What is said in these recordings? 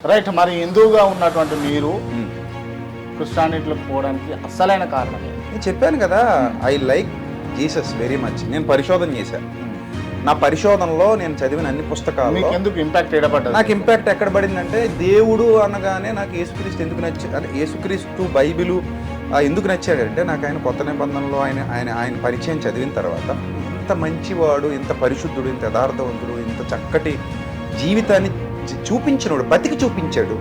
Right మరి హిందువుగా ఉన్నటువంటి మీరు క్రిస్టియానిటీలోకి పోవడానికి అసలైన కారణం? నేను చెప్పాను కదా I like Jesus very much నేను పరిశోధన చేశాను నా పరిశోధనలో నేను చదివిన అన్ని పుస్తకాల్లో మీకు ఎందుకు ఇంపాక్ట్ ఏడబడ్డది నాకు ఇంపాక్ట్ ఎక్కడ పడిందంటే దేవుడు అనగానే నాకు యేసుక్రీస్తు ఎందుకు నచ్చ అంటే యేసుక్రీస్తు బైబిలు ఎందుకు నచ్చాడంటే నాకు ఆయన కొత్త నిబంధనలో ఆయన ఆయన ఆయన పరిచయం చదివిన తర్వాత ఇంత మంచివాడు ఇంత పరిశుద్ధుడు ఇంత యథార్థవంతుడు ఇంత చక్కటి జీవితాన్ని చూపించినోడు బతికి చూపించాడు.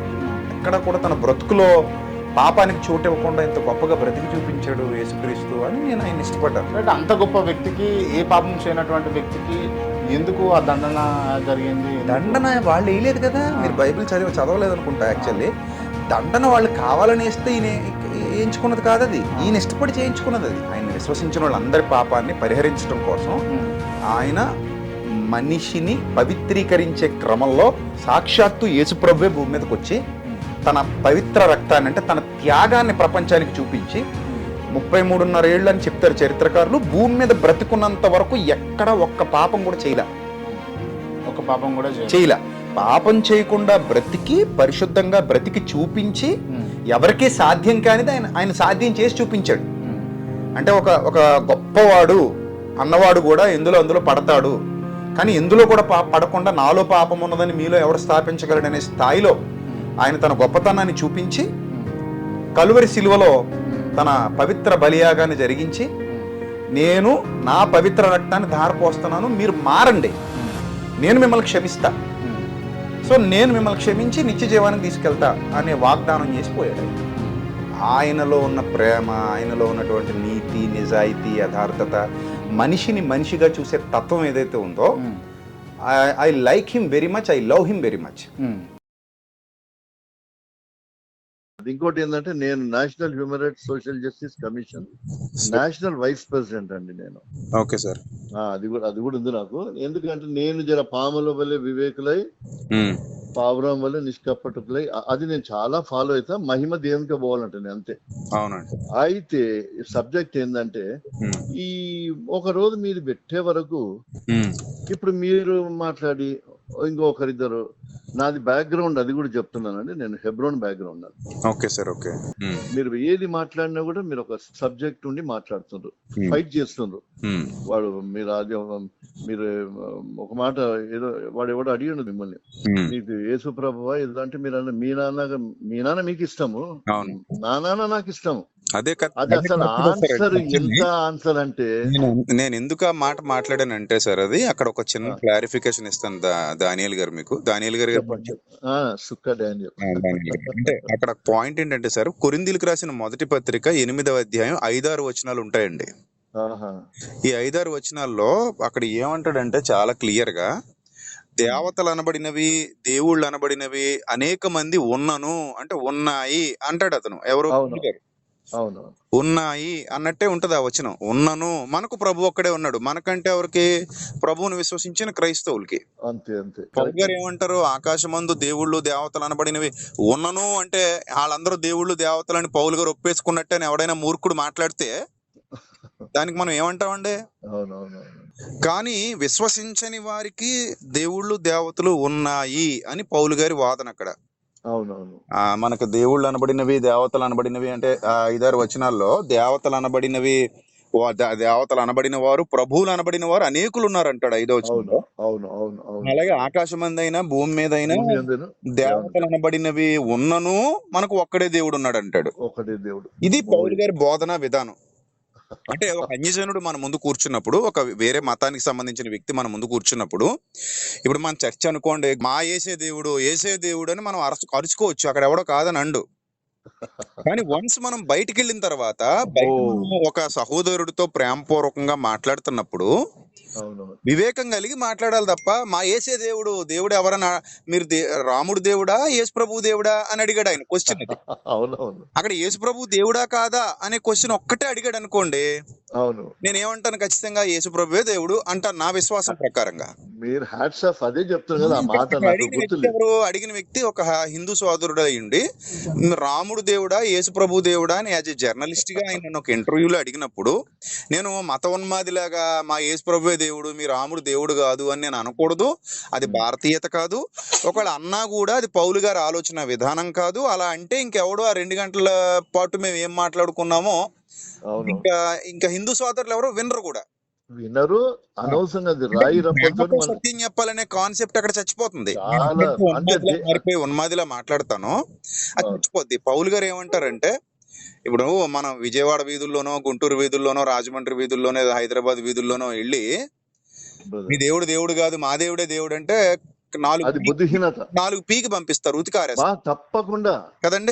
ఎక్కడ కూడా తన బ్రతుకులో పాపానికి చోటు ఇవ్వకుండా ఇంత గొప్పగా బ్రతికి చూపించాడు యేసుక్రీస్తు అని నేను ఆయన ఇష్టపడ్డాను. రైట్ అంత గొప్ప వ్యక్తికి ఏ పాపం చేయనటువంటి వ్యక్తికి ఎందుకు ఆ దండన జరిగింది? దండన వాళ్ళు వేయలేదు కదా. మీరు బైబిల్ చదివి చదవలేదు అనుకుంటా యాక్చువల్లీ. దండన వాళ్ళు కావాలని వేస్తే ఈయన వేయించుకున్నది కాదు అది. ఈయన ఇష్టపడి చేయించుకున్నది అది. ఆయన విశ్వసించిన వాళ్ళందరి పాపాన్ని పరిహరించడం కోసం. ఆయన మనిషిని పవిత్రీకరించే క్రమంలో సాక్షాత్తు యేసుప్రభువే భూమి మీదకి వచ్చి తన పవిత్ర రక్తాన్ని అంటే తన త్యాగాన్ని ప్రపంచానికి చూపించి ముప్పై మూడున్నర ఏళ్ళు అని చెప్తారు చరిత్రకారులు భూమి మీద బ్రతికున్నంత వరకు ఎక్కడ ఒక్క పాపం కూడా చేయలే ఒక పాపం కూడా. చేయలే పాపం చేయకుండా బ్రతికి పరిశుద్ధంగా బ్రతికి చూపించి. ఎవరికీ సాధ్యం కానిది ఆయన ఆయన సాధ్యం చేసి చూపించాడు. అంటే ఒక ఒక గొప్పవాడు అన్నవాడు కూడా ఎందులో అందులో పడతాడు కానీ ఎందులో కూడా పడకుండా నాలో పాపం ఉన్నదని మీలో ఎవరు స్థాపించగలడనే స్థాయిలో ఆయన తన గొప్పతనాన్ని చూపించి కలువరి శిలువలో తన పవిత్ర బలియాగాన్ని జరిగించి నేను నా పవిత్ర రక్తాన్ని ధారపోస్తున్నాను మీరు మారండి. నేను మిమ్మల్ని క్షమిస్తా. సో నేను మిమ్మల్ని క్షమించి నిత్య జీవానికి తీసుకెళ్తా అనే వాగ్దానం చేసిపోయాడు ఆయనలో ఉన్న ప్రేమ ఆయనలో ఉన్నటువంటి నీతి నిజాయితీ యథార్థత మనిషిని మనిషిగా చూసే తత్వం ఏదైతే ఉందో. I like him very much I love him very much um. ఇంకోటి ఏంటంటే నేను national human rights social justice commission national vice president అండి నేను. Okay sir. అది కూడా అది కూడా ఉంది నాకు. ఎందుకంటే నేను జర పాముల వల్లే వివేకులై పావురం వల్ల నిష్కపటుకులై అది నేను చాలా ఫాలో అవుతా మహిమ దేవునికి పోవాలంటే నేను అంతే. అవునండి. అయితే సబ్జెక్ట్ ఏంటంటే ఈ ఒక రోజు మీరు పెట్టే వరకు ఇప్పుడు మీరు మాట్లాడి ఇంకొకరిద్దరు నాది బ్యాక్గ్రౌండ్ అది కూడా చెప్తున్నానండి. నేను Hebron background okay sir okay. Um, మీరు ఏది మాట్లాడినా కూడా మీరు ఒక సబ్జెక్ట్ ఉండి మాట్లాడుతుండ్రు. Hmm. ఫైట్ చేస్తుండ్రు. ఉమ్, వాడు మీరు అది మీరు ఒక మాట ఏదో వాడు ఎవడో అడిగాడు మిమ్మల్ని. మీకు యేసు ప్రభువా ఏదో అంటే మీరు అన్న మీ నాన్న మీ నాన్న మీకు ఇష్టము. నా నాన్న నాకు ఇష్టము. అదే కదా ఆన్సర్ అంటే? నేను ఎందుకు ఆ మాట మాట్లాడానంటే సార్ అది అక్కడ ఒక చిన్న క్లారిఫికేషన్ ఇస్తాను దానియల్ గారు మీకు. దానియల్ గారు. అంటే అక్కడ పాయింట్ ఏంటంటే సార్ కొరిందీలకు రాసిన మొదటి పత్రిక ఎనిమిదవ అధ్యాయం ఐదారు వచనాలు ఉంటాయండి. ఈ ఐదారు వచనాల్లో అక్కడ ఏమంటాడంటే చాలా క్లియర్గా దేవతలు అనబడినవి దేవుళ్ళు అనబడినవి అనేక మంది ఉన్నను అంటే ఉన్నాయి అంటాడు అతను. ఎవరు. గారు. అవును ఉన్నాయి అన్నట్టే ఉంటది ఆ వచనం. ఉన్నను మనకు ప్రభు ఒక్కడే ఉన్నాడు. మనకంటే ఎవరికి? ప్రభువును విశ్వసించిన క్రైస్తవులకి. అంతే అంతే. పౌల్ గారు ఏమంటారు? ఆకాశమందు దేవుళ్ళు దేవతలు అనబడినవి. ఉన్నను అంటే వాళ్ళందరూ దేవుళ్ళు దేవతలని పౌలు గారు ఒప్పేసుకున్నట్టే అని ఎవడైనా మూర్ఖుడు మాట్లాడితే దానికి మనం ఏమంటామండి. కానీ విశ్వసించని వారికి దేవుళ్ళు దేవతలు ఉన్నాయి అని పౌలు గారి వాదన అక్కడ. మనకు దేవుళ్ళు అనబడినవి దేవతలు అనబడినవి అంటే ఆ ఐదారు వచనాల్లో దేవతలు అనబడినవి దేవతలు అనబడిన వారు ప్రభువులు అనబడిన వారు అనేకులు ఉన్నారు అంటాడు ఐదో అవును అవును అలాగే ఆకాశం మందైనా భూమి మీదైనా దేవతలు అనబడినవి ఉన్నను మనకు ఒక్కడే దేవుడు ఉన్నాడు అంటాడు ఒకటే దేవుడు. ఇది పౌలు గారి బోధనా విధానం. అంటే ఒక అన్యజనుడు మన ముందు కూర్చున్నప్పుడు ఒక వేరే మతానికి సంబంధించిన వ్యక్తి మన ముందు కూర్చున్నప్పుడు ఇప్పుడు మన చర్చ అనుకోండి మా ఏసే దేవుడు ఏసే దేవుడు అని మనం అరచు అరుచుకోవచ్చు. అక్కడ ఎవడో కాదని అండు కానీ వన్స్ మనం బయటికి వెళ్ళిన తర్వాత ఒక సహోదరుడితో ప్రేమపూర్వకంగా మాట్లాడుతున్నప్పుడు వివేకం కలిగి మాట్లాడాలి తప్ప మా ఏసే దేవుడు దేవుడు ఎవరన్నా మీరు రాముడు దేవుడా యేసు ప్రభు దేవుడా అని అడిగాడు ఆయన క్వశ్చన్ అక్కడ యేసు ప్రభు దేవుడా కాదా అనే క్వశ్చన్ ఒక్కటే అడిగాడు అనుకోండి అవును. నేను ఏమంటాను ఖచ్చితంగా యేసు ప్రభువే దేవుడు అంటా నా విశ్వాసం ప్రకారంగా. మీరు హ్యాట్స్ ఆఫ్ అదే చెప్తున్నారు కదా మాట ఎవరు అడిగిన వ్యక్తి ఒక హిందూ సోదరుడు అయ్యుండి రాముడు దేవుడా యేసు ప్రభు దేవుడా అని యాజ్ ఎ జర్నలిస్ట్గా ఆయన ఒక ఇంటర్వ్యూలో అడిగినప్పుడు నేను మత ఉన్మాదిలాగా మా యేసు ప్రభువే దేవుడు మీ రాముడు దేవుడు కాదు అని నేను అనకూడదు అది భారతీయత కాదు ఒకవేళ అన్నా కూడా అది పౌలు గారి ఆలోచన విధానం కాదు అలా అంటే ఇంకెవడో ఆ రెండు గంటల పాటు మేము ఏం మాట్లాడుకున్నామో ఇంకా ఇంకా హిందూ సోదరులు ఎవరు వినరు కూడా వినరు అనవసరంగా రాయి సత్యం చెప్పాలనే కాన్సెప్ట్ అక్కడ చచ్చిపోతుంది ఉన్మాదిలా దే- మారిపోయి ఉన్మాదిలా మాట్లాడతాను అది. చచ్చిపోద్ది పౌలు గారు ఏమంటారంటే ఇప్పుడు మనం విజయవాడ వీధుల్లోనో గుంటూరు వీధుల్లోనో రాజమండ్రి వీధుల్లోనో హైదరాబాద్ వీధుల్లోనో వెళ్ళి. మీ దేవుడు దేవుడు కాదు మా దేవుడే దేవుడు అంటే నాలుగు బుద్ధిహీనత. నాలుగు పీకి పంపిస్తారు ఉతికారేస్తారు. బా తప్పకుండా. కదండి?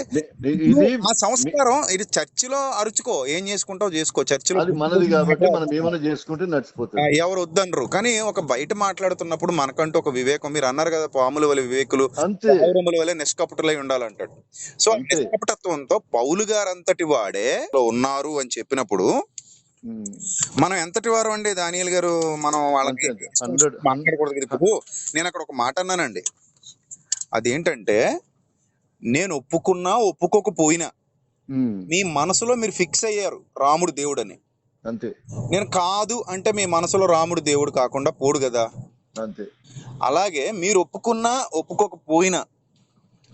ఆ సంస్కారం ఇది చర్చిలో అరుచుకో. ఏం చేసుకుంటావు చేసుకో. చర్చిలో అది మనది కాబట్టి మనం ఏమైనా చేసుకుంటే నడిచిపోతుంది. ఎవరు వద్దనరు. కానీ ఒక బయట మాట్లాడుతున్నప్పుడు మనకంటూ ఒక వివేకం. మీరు అన్నారు కదా పాముల వల్ల వివేకులు పౌరముల వల్ల నిష్కపటులై ఉండాలంటాడు. సో. నిష్కపటత్వంతో పౌలు గారంతటి వాడే ఉన్నారు అని చెప్పినప్పుడు. మనం ఎంతటి వారు అండి? దానియల్ గారు మనం వాళ్ళకి మాట్లాడకూడదు ఇప్పుడు నేను అక్కడ ఒక మాట అన్నానండి. అదేంటంటే నేను ఒప్పుకున్నా ఒప్పుకోకపోయినా. మీ మనసులో మీరు ఫిక్స్ అయ్యారు రాముడు దేవుడని. అంతే. నేను కాదు అంటే మీ మనసులో రాముడు దేవుడు కాకుండా పోడు కదా. అంతే. అలాగే మీరు ఒప్పుకున్నా ఒప్పుకోకపోయినా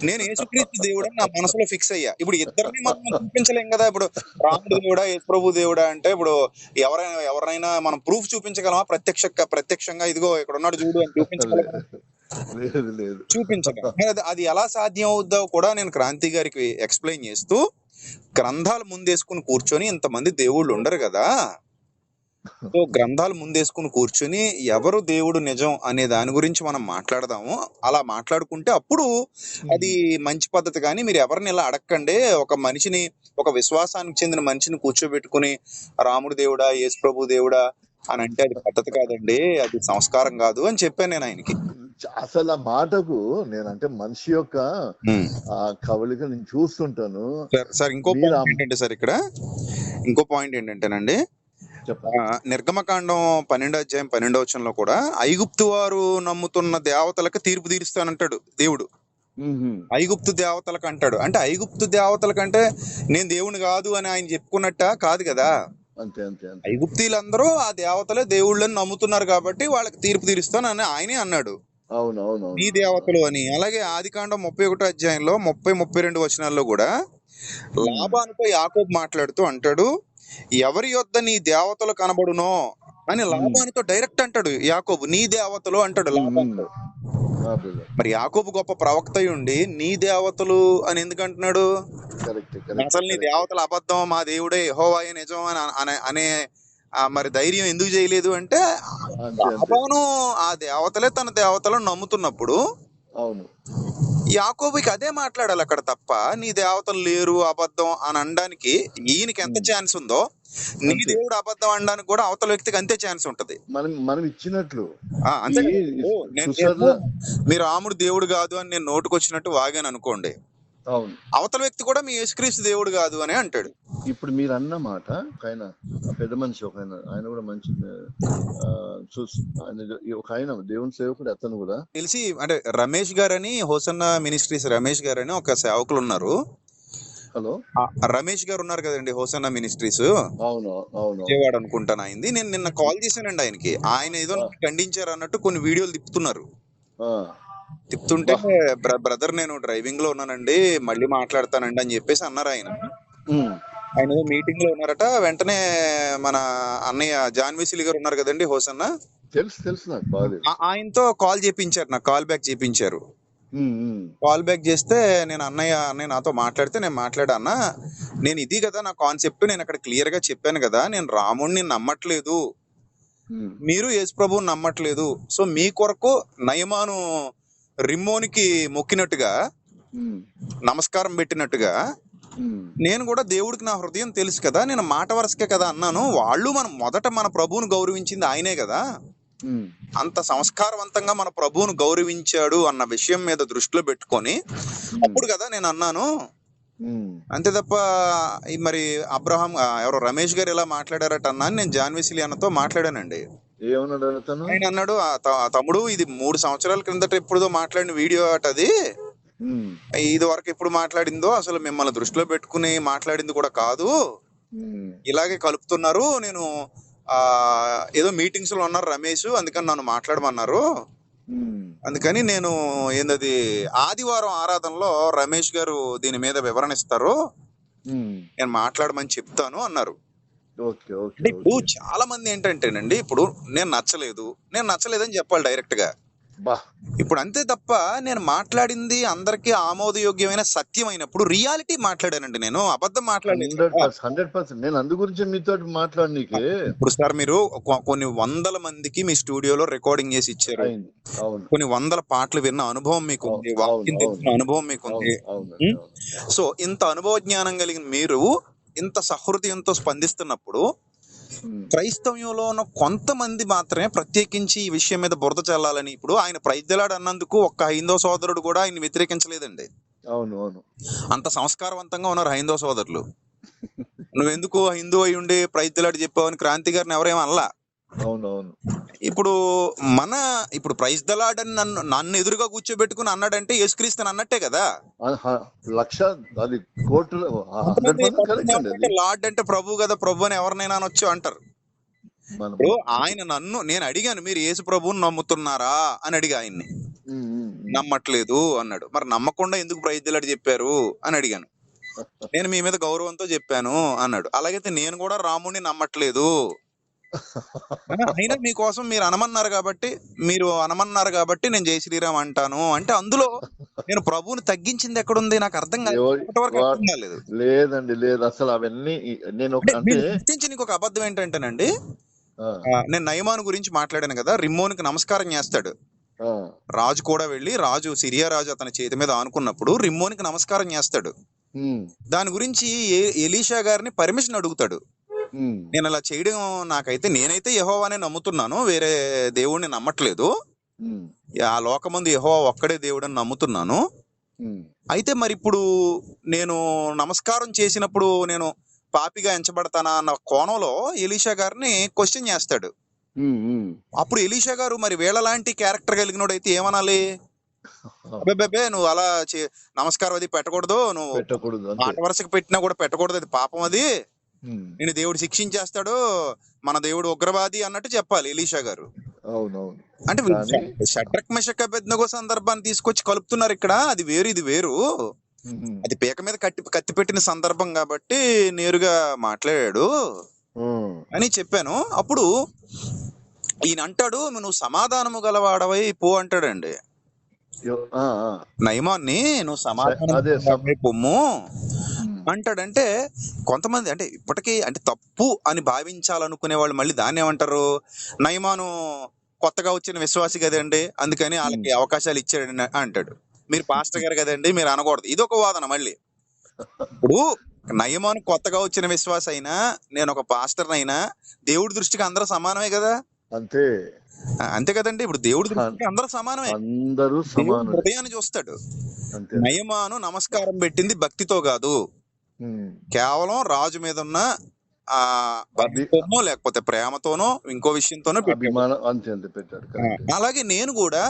నేను యేసుక్రీస్తు దేవుడు నా మనసులో ఫిక్స్ అయ్యా. ఇప్పుడు ఇద్దరిని మనం చూపించలేం కదా. ఇప్పుడు రాముడు దేవుడా ప్రభు దేవుడా అంటే ఇప్పుడు ఎవరైనా ఎవరైనా మనం ప్రూఫ్ చూపించగలమా? ప్రత్యక్ష ప్రత్యక్షంగా ఇదిగో ఇక్కడ ఉన్నాడు చూడు అని చూపించగలమా? చూపించగలం అది ఎలా సాధ్యం అవుద్దో కూడా నేను క్రాంతి గారికి ఎక్స్ప్లెయిన్ చేస్తూ గ్రంథాలు ముందేసుకుని కూర్చొని ఇంతమంది దేవుళ్ళు ఉండరు కదా. సో గ్రంథాలు ముందేసుకుని కూర్చొని ఎవరు దేవుడు నిజం అనే దాని గురించి మనం మాట్లాడదాము. అలా మాట్లాడుకుంటే అప్పుడు అది మంచి పద్ధతి. కానీ మీరు ఎవరిని ఇలా అడగండి ఒక మనిషిని ఒక విశ్వాసానికి చెందిన మనిషిని కూర్చోబెట్టుకుని రాముడు దేవుడా యేసు ప్రభు దేవుడా అని అంటే అది పద్ధతి కాదండి. అది సంస్కారం కాదు అని చెప్పాను నేను ఆయనకి. అసలు ఆ మాటకు నేనంటే మనిషి యొక్క ఆ కవలిక నేను చూస్తుంటాను. సార్ ఇంకో పాయింట్ ఏంటంటే సార్ ఇక్కడ? ఇంకో పాయింట్ ఏంటంటేనండి నిర్గమకాండం పన్నెండో అధ్యాయం పన్నెండో వచనంలో కూడా ఐగుప్తు వారు నమ్ముతున్న దేవతలకు తీర్పు తీరుస్తానంటాడు దేవుడు. ఐగుప్తు దేవతలకు అంటాడు. అంటే ఐగుప్తు దేవతలకంటే నేను దేవుని కాదు అని ఆయన చెప్పుకున్నట్ట? కాదు కదా. ఐగుప్తీలందరూ ఆ దేవతలే దేవుళ్ళని నమ్ముతున్నారు కాబట్టి వాళ్ళకి తీర్పు తీరుస్తాను అని ఆయనే అన్నాడు. అవును అవును నీ దేవతలు అని. అలాగే ఆదికాండం ముప్పై ఒకటో అధ్యాయంలో ముప్పై ముప్పై రెండు వచనాల్లో కూడా లాభానుతో యాకోబు మాట్లాడుతూ అంటాడు ఎవరి యొద్ద నీ దేవతలు కనబడునో అని లాభానుతో డైరెక్ట్ అంటాడు యాకోబు. నీ దేవతలు అంటాడు brother. మరి యాకోబు గొప్ప ప్రవక్త ఉండి నీ దేవతలు అని ఎందుకు అంటున్నాడు? అసలు నీ దేవతల అబద్ధం మా దేవుడే యెహోవాయే నిజం అని అనే- మరి ధైర్యం ఎందుకు చేయలేదు అంటే లాభాను ఆ దేవతలే తన దేవతలను నమ్ముతున్నప్పుడు అవును. యాకోబుకి అదే మాట్లాడాలి అక్కడ తప్ప నీ దేవతలు లేరు అబద్ధం అని అనడానికి ఈయనకి ఎంత ఛాన్స్ ఉందో నీ. దేవుడు అబద్ధం అనడానికి కూడా అవతల వ్యక్తికి అంతే ఛాన్స్ ఉంటది. మనం మనం ఇచ్చినట్లు. అంతే. మీరు రాముడు దేవుడు కాదు అని నేను నోటుకొచ్చినట్టు వాగాను అనుకోండి. అవతల వ్యక్తి కూడా మీ యేసుక్రీస్తు దేవుడు కాదు అని అంటాడు. ఇప్పుడు మీరు అన్న మాట ఒక ఆయన పెద్ద మనిషి ఒక ఆయన ఆయన కూడా మంచి ఆ, చూస్- ఆయన ఒక ఆయన దేవుని సేవకుడు అతను కూడా. తెలిసి అంటే రమేష్ గారని హోసన్న మినిస్ట్రీస్ రమేష్ గారని ఒక సేవకులు ఉన్నారు. హలో? రమేష్ గారు ఉన్నారు కదండి హోసన్న మినిస్ట్రీస్. అవును అవును. విజయవాడ అనుకుంటాను అయింది. నేను నిన్న కాల్ చేశానండి ఆయనకి. ఆయన ఏదో ఖండించారు అన్నట్టు కొన్ని వీడియోలు తిప్పుతున్నారు. ఆ, తిప్పుతుంటే బ్రదర్ నేను డ్రైవింగ్లో ఉన్నానండి మళ్ళీ మాట్లాడతానండి అని చెప్పేసి అన్నారు ఆయన. ఆయన మీటింగ్లో ఉన్నారట వెంటనే మన అన్నయ్య జాన్ వెసిలి గారు ఉన్నారు కదండి హోసన్న? తెలుసు తెలుసు నాకు ఆయనతో కాల్ చేపించారు నాకు కాల్ బ్యాక్ చేపించారు. కాల్ బ్యాక్ చేస్తే నేను అన్నయ్య అన్నయ్య నాతో మాట్లాడితే నేను మాట్లాడా అన్న నేను ఇది కదా నా కాన్సెప్ట్ నేను అక్కడ క్లియర్గా చెప్పాను కదా నేను రాముడిని నమ్మట్లేదు. మీరు యేసు ప్రభువుని నమ్మట్లేదు. సో మీ కొరకు నయమాను రిమ్మోనికి మొక్కినట్టుగా నమస్కారం పెట్టినట్టుగా నేను కూడా దేవుడికి నా హృదయం తెలుసు కదా నేను మాట వరుసకే కదా అన్నాను. వాళ్ళు మనం మొదట మన ప్రభువును గౌరవించింది ఆయనే కదా. అంత సంస్కారవంతంగా మన ప్రభువును గౌరవించాడు అన్న విషయం మీద దృష్టిలో పెట్టుకొని అప్పుడు కదా నేను అన్నాను. అంతే తప్ప ఈ మరి అబ్రహాం ఎవరో రమేష్ గారు ఇలా మాట్లాడారట అన్నా అని నేను జాన్విసిలి అన్నతో మాట్లాడానండి. ఏమన్నాడు అతను? ఆయన అన్నాడు "ఆ త- ఆ తమ్ముడు ఇది మూడు సంవత్సరాల క్రిందట ఎప్పుడుదో మాట్లాడిన వీడియో అట అది. ఇది వరకు ఎప్పుడు మాట్లాడిందో అసలు మిమ్మల్ని దృష్టిలో పెట్టుకుని మాట్లాడింది కూడా కాదు. ఇలాగే కలుపుతున్నారు. నేను ఆ ఏదో మీటింగ్స్లో ఉన్నారు రమేష్ అందుకని నన్ను మాట్లాడమన్నారు. అందుకని నేను ఏందది ఆదివారం ఆరాధనలో రమేష్ గారు దీని మీద వివరణ ఇస్తారు. నేను మాట్లాడమని చెప్తాను అన్నారు. అంటే ఇప్పుడు చాలా మంది ఏంటంటేనండి ఇప్పుడు నేను నచ్చలేదు నేను నచ్చలేదని చెప్పాలి డైరెక్ట్గా ఇప్పుడు అంతే తప్ప నేను మాట్లాడింది అందరికీ ఆమోదయోగ్యమైన సత్యమైనప్పుడు రియాలిటీ మాట్లాడానండి నేను అబద్ధం మాట్లాడలేదు. హండ్రెడ్. పర్సెంట్ నేను అందు గురించి మీతో మాట్లాడనీకే. ఇప్పుడు సార్ మీరు కొన్ని వందల మందికి మీ స్టూడియోలో రికార్డింగ్ చేసి ఇచ్చారు. కొన్ని వందల పాటలు విన్న అనుభవం మీకు ఉంది తెలిసిన అనుభవం మీకు ఉంది? సో ఇంత అనుభవ జ్ఞానం కలిగిన మీరు ఇంత సహృదయంతో స్పందిస్తున్నప్పుడు ఉమ్. క్రైస్తవ్యంలో ఉన్న కొంతమంది మాత్రమే ప్రత్యేకించి ఈ విషయం మీద బురద చల్లాలని ఇప్పుడు ఆయన ప్రైద్యలాడు అన్నందుకు ఒక్క హైందవ సోదరుడు కూడా ఆయన వ్యతిరేకించలేదండి. అవును అవును. అంత సంస్కారవంతంగా ఉన్నారు హైందవ సోదరులు. నువ్వెందుకు హిందూ అయి ఉండి ప్రైద్యలాడు చెప్పావని క్రాంతి గారిని ఎవరేమో అనలా? అవును అవును ఇప్పుడు మన ఇప్పుడు ప్రైజ్ దలాడ్ అని నన్ను నన్ను ఎదురుగా కూర్చోబెట్టుకుని అన్నాడంటే యేసుక్రీస్తుని అన్నట్టే కదా? లక్ష అది కోట్లు లార్డ్ అంటే ప్రభు కదా ప్రభు అని ఎవరినైనా అనొచ్చు అంటారు. ఆయన నన్ను నేను అడిగాను మీరు యేసు ప్రభువుని నమ్ముతున్నారా అని అడిగా ఆయన్ని. నమ్మట్లేదు అన్నాడు. మరి నమ్మకుండా ఎందుకు ప్రైజ్లాడు చెప్పారు అని అడిగాను. నేను మీ మీద గౌరవంతో చెప్పాను అన్నాడు. అలాగైతే నేను కూడా రాముడిని నమ్మట్లేదు అయినా మీకోసం మీరు అనమన్నారు కాబట్టి మీరు అనమన్నారు కాబట్టి నేను జై శ్రీరామ్ అంటాను. అంటే అందులో నేను ప్రభువుని తగ్గించింది ఎక్కడుంది? నాకు అర్థం కాలేదు. లేదండి లేదు. అసలు అవన్నీ నేను ఒక మీరు గుర్తించిన ఇంకొక అబద్ధం ఏంటంటేనండి నేను నయమాను గురించి మాట్లాడాను కదా రిమ్మోనికి నమస్కారం చేస్తాడు. రాజు కూడా వెళ్ళి రాజు సిరియా రాజు అతని చేతి మీద ఆనుకున్నప్పుడు రిమ్మోనికి నమస్కారం చేస్తాడు. దాని గురించి ఎలీషా గారిని పర్మిషన్ అడుగుతాడు. నేను అలా చేయడం నాకైతే నేనైతే యెహోవానే నమ్ముతున్నాను. వేరే దేవుడిని నమ్మట్లేదు. ఆ లోకమందు యెహోవా ఒక్కడే దేవుడని నమ్ముతున్నాను. ఉమ్. అయితే మరి ఇప్పుడు నేను నమస్కారం చేసినప్పుడు నేను పాపిగా ఎంచబడతానా అన్న కోణంలో ఎలీషా గారిని క్వశ్చన్ చేస్తాడు. అప్పుడు ఎలీషా గారు మరి వీళ్ళలాంటి క్యారెక్టర్ కలిగినోడైతే ఏమనాలి? అబ్బే నువ్వు అలా నమస్కారం అది పెట్టకూడదు. నువ్వు పెట్టకూడదు మాట వరుసకు పెట్టినా కూడా పెట్టకూడదు. అది పాపం అది. నేను దేవుడు శిక్షించేస్తాడు మన దేవుడు ఉగ్రవాది అన్నట్టు చెప్పాలి ఎలీషా గారు. అవునవును. అంటే షట్రక్ మెషక్ అభ్యర్థనగో సందర్భాన్ని తీసుకొచ్చి కలుపుతున్నారు ఇక్కడ. అది వేరు ఇది వేరు. అది పీక మీద కట్టి కత్తి పెట్టిన సందర్భం కాబట్టి నేరుగా మాట్లాడాడు. అని చెప్పాను. అప్పుడు ఈయన అంటాడు నువ్వు సమాధానము గలవాడవై పో అంటాడండి. నయమాన్ని నువ్వు సమాధానం పొమ్ము. అంటాడంటే కొంతమంది అంటే ఇప్పటికీ అంటే తప్పు అని భావించాలనుకునే వాళ్ళు మళ్ళీ దాన్ని ఏమంటారు? నయమాను కొత్తగా వచ్చిన విశ్వాసి కదండి అందుకని వాళ్ళకి అవకాశాలు ఇచ్చాడు అంటాడు. మీరు పాస్టర్ గారు కదండి మీరు అనకూడదు. ఇది ఒక వాదన మళ్ళీ. ఇప్పుడు నయమాను కొత్తగా వచ్చిన విశ్వాస అయినా నేను ఒక పాస్టర్ అయినా దేవుడి దృష్టికి అందరూ సమానమే కదా? అంతే. అంతే కదండి. ఇప్పుడు దేవుడి దృష్టికి అందరూ సమానమే. అందరూ హృదయాన్ని చూస్తాడు. నయమాను నమస్కారం పెట్టింది భక్తితో కాదు. కేవలం రాజు మీద ఉన్న ఆ భక్తితోనో లేకపోతే ప్రేమతోనో ఇంకో విషయంతోనో పెట్టాడు. అలాగే నేను కూడా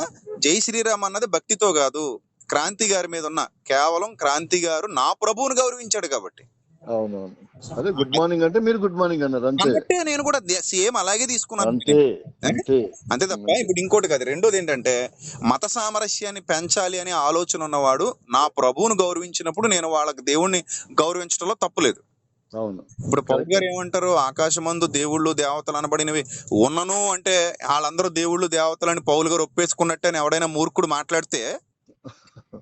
జై శ్రీరామ్ అన్నది భక్తితో కాదు క్రాంతి గారి మీద ఉన్న కేవలం క్రాంతి గారు నా ప్రభువుని గౌరవించాడు కాబట్టి. అవునవును. అదే గుడ్ మార్నింగ్ అంటే మీరు గుడ్ మార్నింగ్ అన్నారు అంతే. అంటే నేను కూడా సేమ్ అలాగే తీసుకున్నాను. అంతే అంతే. అంతే తప్ప ఇప్పుడు ఇంకోటి కాదు. రెండోది ఏంటంటే మత సామరస్యాన్ని పెంచాలి అనే ఆలోచన ఉన్నవాడు నా ప్రభువును గౌరవించినప్పుడు నేను వాళ్ళకి దేవుణ్ణి గౌరవించడంలో తప్పులేదు అవును. ఇప్పుడు పౌల్ గారు ఏమంటారు ఆకాశమందు దేవుళ్ళు దేవతలు అనబడినవి. ఉన్నను అంటే వాళ్ళందరూ దేవుళ్ళు దేవతలని పౌలు గారు ఒప్పేసుకున్నట్టే అని ఎవడైనా మూర్ఖుడు మాట్లాడితే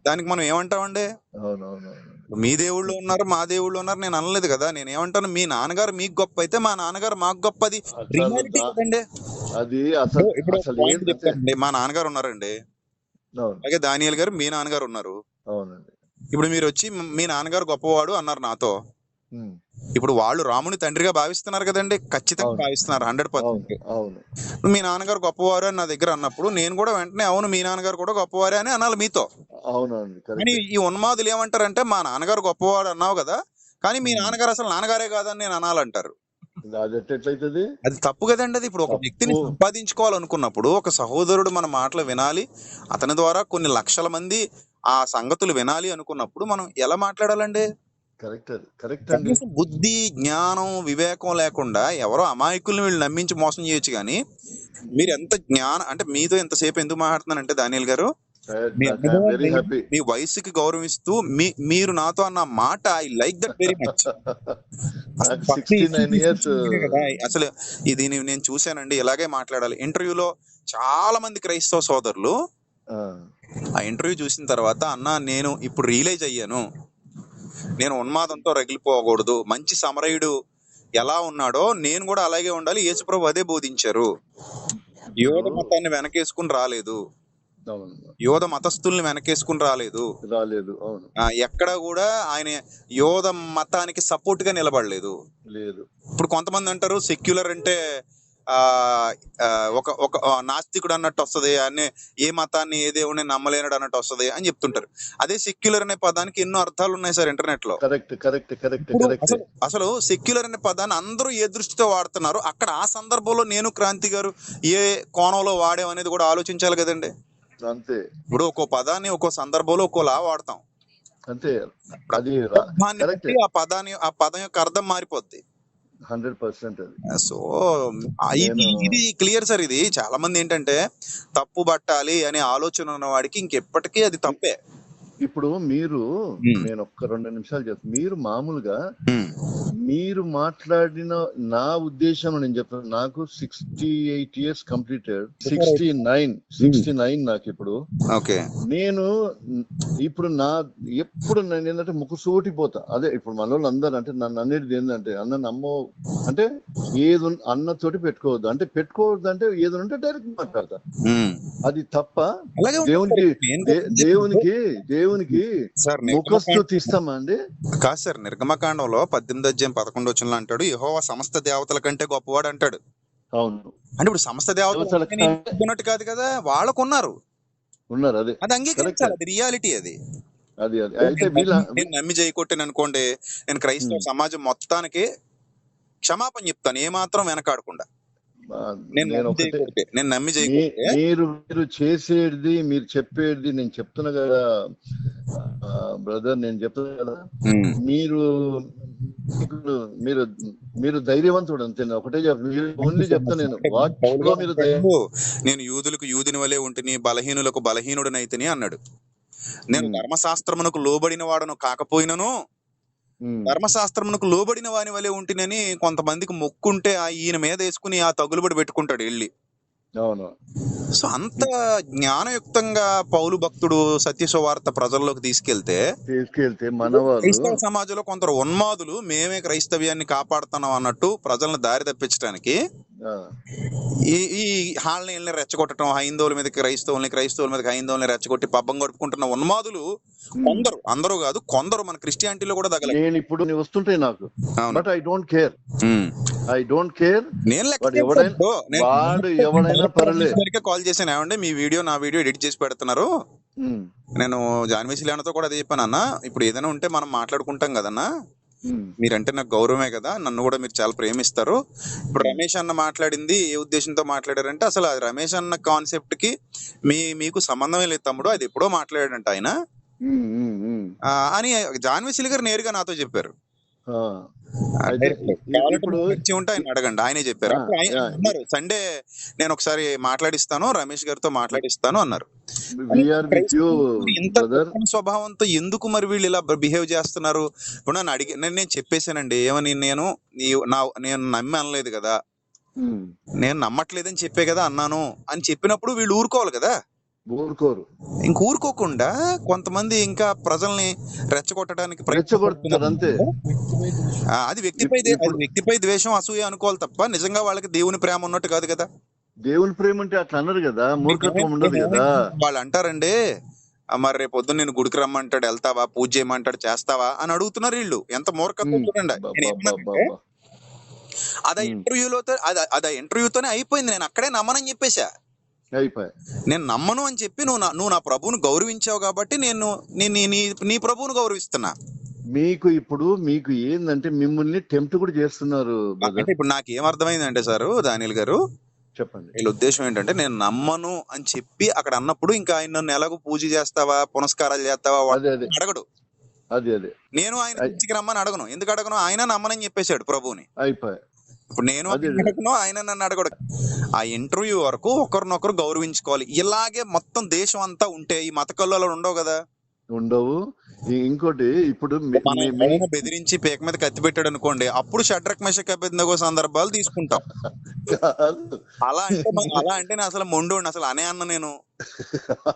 దానికి మనం ఏమంటామండి? అవునవును మీ దేవుళ్ళు ఉన్నారు మా దేవుళ్ళు ఉన్నారు నేను అనలేదు కదా. నేను ఏమంటాను మీ నాన్నగారు మీకు గొప్ప అయితే మా నాన్నగారు మాకు గొప్ప అది రియాలిటీ కదండి. అది అసలు ఇప్పుడు మా నాన్నగారు ఉన్నారండి. అలాగే దానియల్ గారు మీ నాన్నగారు ఉన్నారు. అవునండి. ఇప్పుడు మీరు వచ్చి మీ నాన్నగారు గొప్పవాడు అన్నారు నాతో. ఇప్పుడు వాళ్ళు రాముని తండ్రిగా భావిస్తున్నారు కదండి. ఖచ్చితంగా. భావిస్తున్నారు హండ్రెడ్ పర్సెంట్ అవును మీ నాన్నగారు గొప్పవారు అని నా దగ్గర అన్నప్పుడు నేను కూడా వెంటనే అవును మీ నాన్నగారు కూడా గొప్పవారే అని అనాలి మీతో. అవునండి కానీ ఈ ఉన్మాదులు ఏమంటారంటే మా నాన్నగారు గొప్పవాడు అన్నావు కదా కానీ మీ నాన్నగారు అసలు నాన్నగారే కాదని నేను అనాలంటారు. అది తప్పు కదండి అది ఇప్పుడు ఒక. వ్యక్తిని సంపాదించుకోవాలనుకున్నప్పుడు ఒక సహోదరుడు మన మాటలు వినాలి అతని ద్వారా కొన్ని లక్షల మంది ఆ సంగతులు వినాలి అనుకున్నప్పుడు మనం ఎలా మాట్లాడాలండి? బుద్ధి జ్ఞానం వివేకం లేకుండా ఎవరో అమాయకుల్ని వీళ్ళు నమ్మించి మోసం చేయొచ్చు కానీ మీరు ఎంత జ్ఞానం అంటే మీతో ఎంతసేపు ఎందుకు మాట్లాడుతున్నానంటే దానియల్ గారు మీ వయసుకి గౌరవిస్తూ మీ మీరు నాతో అన్న మాట I like that very much అసలు ఇది నేను చూశానండి ఇలాగే మాట్లాడాలి. ఇంటర్వ్యూలో చాలా మంది క్రైస్తవ సోదరులు ఆ ఇంటర్వ్యూ చూసిన తర్వాత అన్న నేను ఇప్పుడు రియలైజ్ అయ్యాను. నేను ఉన్మాదంతో రగిలిపోకూడదు. మంచి సమరయుడు ఎలా ఉన్నాడో నేను కూడా అలాగే ఉండాలి. యేసుప్రభు అదే బోధించారు. యోధ మతాన్ని వెనకేసుకుని రాలేదు. యోధ మతస్థుల్ని వెనకేసుకుని రాలేదు. రాలేదు. ఎక్కడ కూడా ఆయన యోధ మతానికి సపోర్ట్గా నిలబడలేదు. లేదు. ఇప్పుడు కొంతమంది అంటారు సెక్యులర్ అంటే ఒక ఒక నాస్తికుడు అన్నట్టు వస్తది అనే ఏ మతాన్ని ఏ దేవుడిని నమ్మలేనడు అన్నట్టు వస్తది అని చెప్తుంటారు. అదే సెక్యులర్ అనే పదానికి ఎన్నో అర్థాలు ఉన్నాయి సార్ ఇంటర్నెట్లో కరెక్ట్ కరెక్ట్ కరెక్ట్ కరెక్ట్. అసలు సెక్యులర్ అనే పదాన్ని అందరూ ఏ దృష్టితో వాడుతున్నారు? అక్కడ ఆ సందర్భంలో నేను క్రాంతి గారు ఏ కోణంలో వాడాం అనేది కూడా ఆలోచించాలి కదండి. అంతే. ఇప్పుడు ఒక్కో పదాన్ని ఒక్కో సందర్భంలో ఒక్కోలా వాడతాం. అంతే. అది ఆ పదాన్ని ఆ పదం యొక్క అర్థం మారిపోద్ది. హండ్రెడ్ పర్సెంట్ సో ఇది ఇది క్లియర్ సార్ ఇది. చాలా మంది ఏంటంటే తప్పు పట్టాలి అనే ఆలోచన ఉన్న వాడికి ఇంకెప్పటికీ అది తప్పే. ఇప్పుడు మీరు. నేను ఒక్క రెండు నిమిషాలు చెప్తాను మీరు మామూలుగా మీరు మాట్లాడిన నా ఉద్దేశం నేను చెప్తాను నాకు sixty eight years completed sixty nine sixty nine నాకు ఇప్పుడు. ఓకే. నేను ఇప్పుడు నా ఎప్పుడు నేను ఏంటంటే ముక్కుసూటి పోతా. అదే ఇప్పుడు మన వాళ్ళు అందరూ అంటే నన్ను అనేది ఏంటంటే అన్న నమ్మో అంటే ఏది అన్నతోటి పెట్టుకోవద్దు. అంటే పెట్టుకోవద్దు అంటే ఏది ఉంటే డైరెక్ట్ మాట్లాడతా. అది తప్ప దేవునికి సార్. నేను దే- దేవునికి దేవునికి సార్ ముఖస్థుతి ఇస్తామా అండి? కాదు సార్ నిర్గమకాండంలో పద్దెనిమిది అధ్యాయం పదకొండు వచ్చిన అంటాడు యెహోవా సమస్త దేవతల కంటే గొప్పవాడు అంటాడు. అవును. అంటే ఇప్పుడు సమస్త దేవతలు కాదు కదా వాళ్ళకు ఉన్నారు ఉన్నారు అదే. అది అంగీకరించాలి అది రియాలిటీ అది. అది అది. అయితే నేను నమ్మి చేయకొట్టాను అనుకోండి నేను క్రైస్తవ సమాజం మొత్తానికి క్షమాపణ చెప్తాను ఏమాత్రం వెనకాడకుండా. నేను నేను నమ్మి మీరు మీరు చేసేది మీరు చెప్పేది నేను చెప్తున్నా కదా బ్రదర్ నేను చెప్తున్నా కదా. మీరు మీరు మీరు ధైర్యవంతుడు అంతే నేను ఒకటే మీరు ఓన్లీ చెప్తా నేను. మీరు నేను యూదులకు యూదుని వలె ఉంటిని బలహీనులకు బలహీనుడనైతిని అన్నాడు. నేను. ధర్మశాస్త్రమునకు లోబడిన వాడను కాకపోయినను ధర్మశాస్త్రమునకు లోబడిన వాని వలె ఉంటినని కొంతమందికి మొక్కుంటే ఆ ఈయన మీద వేసుకుని ఆ తగులుబడి పెట్టుకుంటాడు వెళ్ళి. అవును. సో అంత జ్ఞానయుక్తంగా పౌలు భక్తుడు సత్య సువార్త ప్రజల్లోకి తీసుకెళ్తే తీసుకెళ్తే మన క్రైస్తవ సమాజంలో కొందరు ఉన్మాదులు మేమే క్రైస్తవ్యాన్ని కాపాడుతున్నాం అన్నట్టు ప్రజలను దారి తప్పించడానికి ఈ ఈ హాల్ని వీళ్ళని రెచ్చగొట్టడం హైందవుల మీద క్రైస్తవుల్ని క్రైస్తవుల మీద హైందవుల్ని రెచ్చగొట్టి పబ్బం గడుపుకుంటున్న ఉన్మాదులు కొందరు అందరూ కాదు కొందరు మన క్రిస్టియానిటీలో కూడా తగల నేను ఇప్పుడు నీ వస్తుంటాయి నాకు but I don't care. I don't care నేను వాడు ఎవడైనా- పర్లేదు. కాల్ చేశాను. ఏమంటే మీ వీడియో నా వీడియో ఎడిట్ చేసి పెడుతున్నారు? ఉమ్, నేను జాన్వీ సిలియానతో కూడా అదే చెప్పాను అన్న ఇప్పుడు ఏదైనా ఉంటే మనం మాట్లాడుకుంటాం కదన్నా. మీరంటే నాకు గౌరవమే కదా నన్ను కూడా మీరు చాలా ప్రేమిస్తారు. ఇప్పుడు రమేష్ అన్న మాట్లాడింది ఏ ఉద్దేశంతో మాట్లాడారంటే అసలు రమేష్ అన్న కాన్సెప్ట్కి మీ మీకు సంబంధమే లేదు తమ్ముడు అది ఎప్పుడో మాట్లాడాడంట ఆయన. ఆ, అని జాన్వీ సిలి గారు నేరుగా నాతో చెప్పారు. ఇప్పుడు ఉంటే ఆయన అడగండి. ఆయనే చెప్పారు. అన్నారు సండే నేను ఒకసారి మాట్లాడిస్తాను రమేష్ గారితో మాట్లాడిస్తాను అన్నారు. ఇంత స్వభావంతో ఎందుకు మరి వీళ్ళు ఇలా బిహేవ్ చేస్తున్నారు? ఇప్పుడు నన్ను అడిగి నేను నేను చెప్పేశానండి. ఏమని నేను నా నేను నమ్మి అనలేదు కదా. నేను నమ్మట్లేదని చెప్పే కదా అన్నాను అని చెప్పినప్పుడు వీళ్ళు ఊరుకోవాలి కదా? ఊరుకోరు. ఇంక ఊరుకోకుండా కొంతమంది ఇంకా ప్రజల్ని రెచ్చగొట్టడానికి రెచ్చగొడుతున్నారు అంతే. అది వ్యక్తిపై వ్యక్తిపై ద్వేషం అసూయ అనుకోవాలి తప్ప నిజంగా వాళ్ళకి దేవుని ప్రేమ ఉన్నట్టు కాదు కదా. దేవుని ప్రేమ అంటే అట్లా అన్నారు కదా మూర్ఖత్వం ఉండదు కదా. వాళ్ళు అంటారండి "ఆ, మరి రేపు పొద్దున్న నేను గుడికి రమ్మంటాడు వెళ్తావా? పూజ చేయమంటాడు చేస్తావా? అని అడుగుతున్నారు వీళ్ళు. ఎంత మూర్ఖత్వం. చూడండి. అది. ఇంటర్వ్యూలో అది అది ఇంటర్వ్యూతోనే అయిపోయింది. నేను అక్కడే నమ్మనని చెప్పేశా. అయిపోయి నేను నమ్మను అని చెప్పి నువ్వు నా నువ్వు నా ప్రభువును గౌరవించావు కాబట్టి నేను నీ- నీ నీ నీ ప్రభువును గౌరవిస్తున్నా. మీకు ఇప్పుడు మీకు ఏందంటే మిమ్మల్ని టెంప్ట్ కూడా చేస్తున్నారు అంటే ఇప్పుడు నాకు ఏం అర్థమైందంటే సారు దానిల్ గారు చెప్పండి. వీళ్ళ ఉద్దేశం ఏంటంటే నేను నమ్మను అని చెప్పి అక్కడ అన్నప్పుడు ఇంకా ఆయన నన్ను ఎలాగో పూజ చేస్తావా పునస్కారాలు చేస్తావా వాడు అదే అదే. అడగడు. అది అదే. నేను ఆయన రమ్మని అడగను. ఎందుకు అడగను? ఆయన నమ్మనని చెప్పేశాడు ప్రభువుని. అయిపోయి ఇప్పుడు నేను అడగను ఆయన నన్ను అడగడు. ఆ ఇంటర్వ్యూ వరకు ఒకరినొకరు గౌరవించుకోవాలి. ఇలాగే మొత్తం దేశం అంతా ఉంటే ఈ మత కల్లోలు ఉండవు కదా. ఉండవు. ఇంకోటి ఇప్పుడు బెదిరించి పేక మీద కత్తి పెట్టాడు అనుకోండి అప్పుడు షడ్రక్ మెషక్ అభ్యర్థిగో సందర్భాలు తీసుకుంటాం. అలా అంటే అలా అంటే నేను అసలు మొండోండి అసలు అనే అన్న నేను.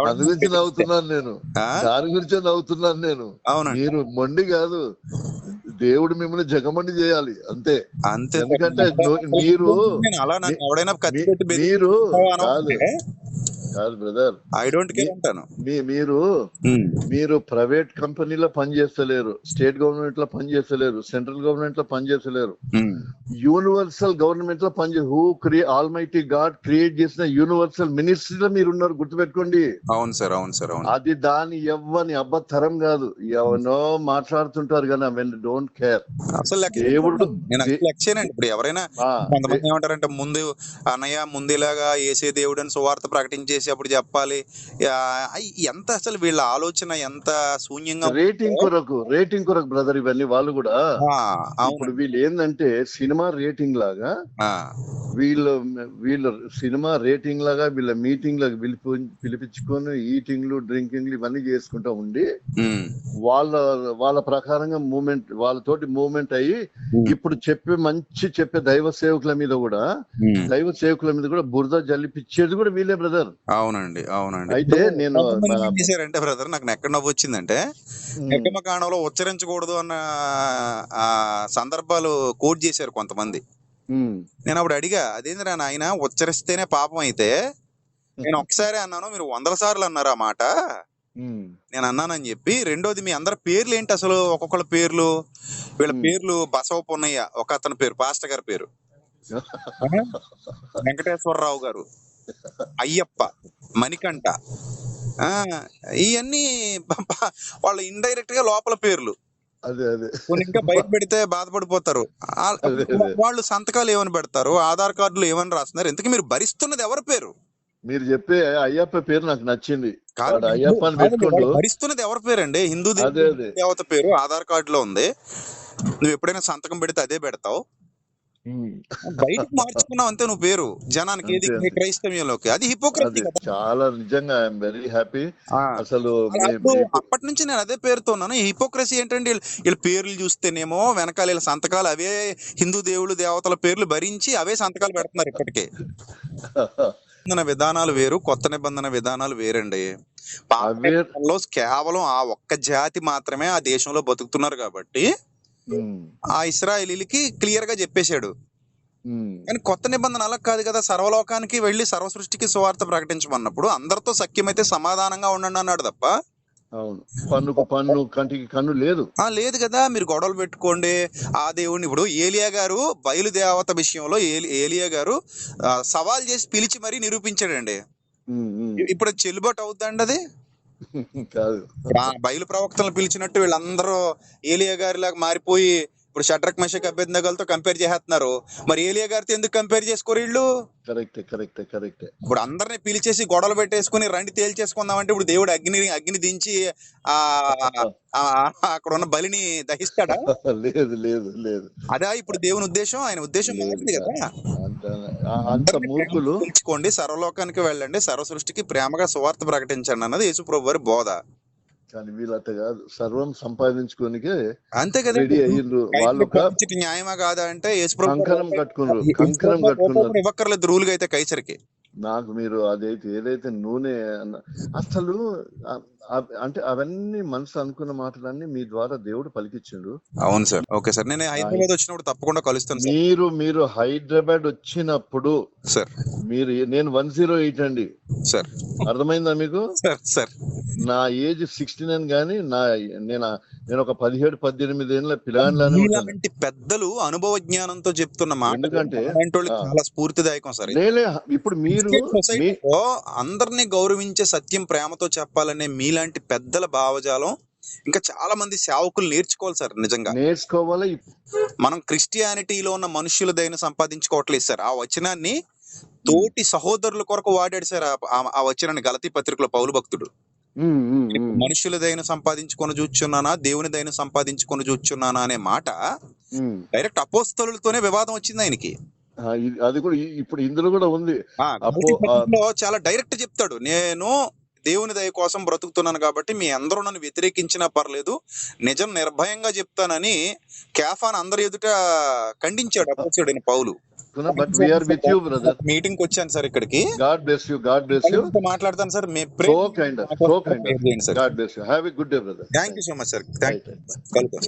అందు గురించి నవ్వుతున్నాను నేను? దాని గురించే నవ్వుతున్నాను నేను. అవునండి. మీరు మొండి కాదు. దేవుడు మిమ్మల్ని జగమండి చేయాలి అంతే. అంతే. ఎందుకంటే మీరు అలా ఎవడైనా మీరు కాదు కాదు బ్రదర్ ఐ డోంట్ కేర్ అంటాను. మీరు మీరు ప్రైవేట్ కంపెనీలో పనిచేస్తలేరు స్టేట్ గవర్నమెంట్లో పనిచేస్తలేరు సెంట్రల్ గవర్నమెంట్లో పనిచేస్తలేరు యూనివర్సల్ గవర్నమెంట్లో పనిచే who create almighty God create చేసిన యూనివర్సల్ మినిస్ట్రీలో మీరు ఉన్నారు గుర్తుపెట్టుకోండి. అవును సార్ అవును సార్ అవును. అది దాని ఎవ్వని అబ్బతరం కాదు. ఎవనో మాట్లాడుతుంటారు కానీ అవన్నీ డోంట్ కేర్ అసలు దేవుడు ఇప్పుడు ఎవరైనా కొంతమంది ఏమంటారంటే ముందు అన్నయ్య ముందు ఇలాగా ఏసే దేవుడు అని సువార్త ప్రకటించేసి అప్పుడు చెప్పాలి. ఎంత అసలు వీళ్ళ ఆలోచన ఎంత శూన్యంగా. రేటింగ్ కొరకు రేటింగ్ కొరకు బ్రదర్ ఇవన్నీ వాళ్ళు కూడా ఇప్పుడు వీళ్ళు ఏంటంటే సినిమా రేటింగ్ లాగా వీళ్ళు వీళ్ళు సినిమా రేటింగ్ లాగా వీళ్ళ మీటింగ్ లాగా పిలిపి పిలిపించుకొని ఈటింగ్లు డ్రింకింగ్లు ఇవన్నీ చేసుకుంటా ఉండి వాళ్ళ వాళ్ళ ప్రకారంగా మూమెంట్ వాళ్ళతోటి మూమెంట్ అయ్యి ఇప్పుడు చెప్పే మంచి చెప్పే దైవ సేవకుల మీద కూడా. దైవ సేవకుల మీద కూడా బురద జల్లిపిచ్చేది కూడా వీళ్ళే బ్రదర్. అవునండి అవునండి. అయితే నేను చేశారంటే బ్రదర్ నాకు ఎక్కడ నవ్వు వచ్చిందంటే నిర్గమ కాండంలో ఉచ్చరించకూడదు అన్న ఆ సందర్భాలు కోట్ చేశారు కొంతమంది. నేను అప్పుడు అడిగా అదేందిరా నాయన ఉచ్చరిస్తేనే పాపం అయితే నేను ఒకసారి అన్నాను మీరు వందల సార్లు అన్నారు ఆ మాట? నేను అన్నానని చెప్పి రెండోది మీ అందరి పేర్లు ఏంటి అసలు? ఒక్కొక్కళ్ళ పేర్లు వీళ్ళ. పేర్లు బసవ పొన్నయ్య ఒక అతని పేరు పాస్టర్ గారి పేరు. వెంకటేశ్వరరావు గారు. అయ్యప్ప మణికంఠ. ఆ ఇవన్నీ వాళ్ళు ఇండైరెక్ట్గా లోపల పేర్లు. అదే అదే. ఇంకా బయట పెడితే బాధపడిపోతారు. వాళ్ళు సంతకాలు ఏమని పెడతారు? ఆధార్ కార్డులు ఏమని రాస్తున్నారు? ఇంతకీ మీరు భరిస్తున్నది ఎవరి పేరు? మీరు చెప్పే అయ్యప్ప పేరు నాకు నచ్చింది. అయ్యప్ప భరిస్తున్నది ఎవరి హిందూ దేవ- అదే అదే. దేవత పేరు ఆధార్ కార్డులో ఉంది. నువ్వు ఎప్పుడైనా సంతకం పెడితే అదే పెడతావు? బయటకు మార్చుకున్నావు అంతే నువ్వు పేరు. జనానికి ఏది. క్రైస్తవ్యంలోకి. అది హిపోక్రసీ చాలా నిజంగా ఐఎమ్ వెరీ హ్యాపీ. అసలు అప్పటి నుంచి నేను అదే పేరుతో ఉన్నాను. ఈ హిపోక్రసీ ఏంటంటే వీళ్ళ- పేర్లు చూస్తేనేమో వెనకాల వీళ్ళ సంతకాలు అవే హిందూ దేవుళ్ళు దేవతల పేర్లు భరించి అవే సంతకాలు పెడుతున్నారు ఇప్పటికే. నిబంధన విధానాలు వేరు కొత్త నిబంధన విధానాలు వేరండి. కేవలం ఆ ఒక్క జాతి మాత్రమే ఆ దేశంలో బతుకుతున్నారు కాబట్టి ఆ ఇస్రాయేలీలకి క్లియర్గా చెప్పేశాడు కానీ కొత్త నిబంధన అలా కాదు కదా సర్వలోకానికి వెళ్ళి సర్వ సృష్టికి సువార్త ప్రకటించమన్నప్పుడు అందరితో సఖ్యమైతే సమాధానంగా ఉండండి అన్నాడు తప్ప. అవును. పన్నుకు పన్ను కంటికి కన్ను లేదు. ఆ లేదు కదా మీరు గొడవలు పెట్టుకోండి. ఆ దేవుడిని ఇప్పుడు ఏలియా గారు బయలుదేవత విషయంలో ఏలి- ఏలియా గారు సవాల్ చేసి పిలిచి మరీ నిరూపించాడండి. ఇప్పుడు చెల్లుబాటు అవుతుందండి అది? కాదు. బయలు ప్రవక్తలను పిలిచినట్టు వీళ్ళందరూ ఏలియా గారిలాగా మారిపోయి ఇప్పుడు షడ్రక్ మెషక్ అభ్యర్థనగలతో కంపేర్ చేస్తున్నారు. మరి ఏలియా గారితో ఎందుకు కంపేర్ చేసుకోరు వీళ్ళు? కరెక్టే కరెక్టే కరెక్టే ఇప్పుడు అందరిని పిలిచేసి గొడవలు పెట్టేసుకుని రండి తేల్చేసుకుందామంటే ఇప్పుడు దేవుడు అగ్ని అగ్ని దించి ఆ అక్కడ ఉన్న బలిని దహిస్తాడా? లేదు లేదు లేదు. అదా ఇప్పుడు దేవుని ఉద్దేశం? ఆయన ఉద్దేశం మారింది కదా. అంత మూర్ఖులు. సర్వలోకానికి వెళ్ళండి. సర్వ సృష్టికి ప్రేమగా సువార్త ప్రకటించండి అన్నది యేసు ప్రభు వారి బోధ. కానీ వీళ్ళంత కాదు సర్వం సంపాదించుకోనికే అంతే కదా రెడీ అయ్యిండ్రు వాళ్ళు న్యాయమా కాదా అంటే కంకణం కట్టుకున్నారు కంకణం కట్టుకున్నారు ఇవ్వక్కర్లేదు రూల్ అయితే కైసరికి. నాకు మీరు అదైతే ఏదైతే నూనె అన్న- అసలు అంటే అవన్నీ మనసు అనుకున్న మాటలన్నీ మీ ద్వారా దేవుడు పలికిచ్చిండు. అవును సార్. Okay sir. నేను హైదరాబాద్ వచ్చినప్పుడు తప్పకుండా కలుస్తాను మీరు మీరు హైదరాబాద్ వచ్చినప్పుడు సార్. మీరు నేను వన్ జీరో ఎయిట్ అండి. సార్. అర్థమైందా మీకు? Sir sir. నా ఏజ్ సిక్స్టీ నైన్ గానీ నా నేను నేను ఒక పదిహేడు పద్దెనిమిది ఏళ్ళ ఇలాంటి పెద్దలు అనుభవ జ్ఞానంతో చెప్తున్న మాట ఎందుకంటే. చాలా స్ఫూర్తిదాయకం సార్. లేలే ఇప్పుడు మీరు అందరినీ గౌరవించే సత్యం ప్రేమతో చెప్పాలనే మీలాంటి పెద్దల భావజాలం ఇంకా చాలా మంది సేవకులు నేర్చుకోవాలి సార్ నిజంగా. నేర్చుకోవాలి. మనం క్రిస్టియానిటీలో ఉన్న మనుషుల దయను సంపాదించుకోవట్లేదు సార్. ఆ వచనాన్ని తోటి సహోదరుల కొరకు వాడాడు సార్ ఆ- వచనాన్ని గలతీ పత్రికలో పౌలు భక్తుడు. మనుషుల దయను సంపాదించుకొని చూచున్నానా? దేవుని దయను సంపాదించుకొని చూచున్నానా? అనే మాట. డైరెక్ట్ అపోస్తలులతోనే వివాదం వచ్చింది ఆయనకి. అది కూడా ఇప్పుడు ఇందులో కూడా ఉంది. చాలా డైరెక్ట్ చెప్తాడు. నేను దేవుని దయ కోసం బ్రతుకుతున్నాను కాబట్టి మీ అందరూ నన్ను వ్యతిరేకించినా పర్లేదు. నిజం నిర్భయంగా చెప్తానని కేఫాన్ అందరి ఎదుట ఖండించాడు అపోస్తుడైన పౌలు. మీటింగ్కి వచ్చాను సార్ ఇక్కడికి. God bless you God bless you మాట్లాడతాను sir. Me so kind so kind God bless you have a good day brother thank you so much sir right కలుగుతాం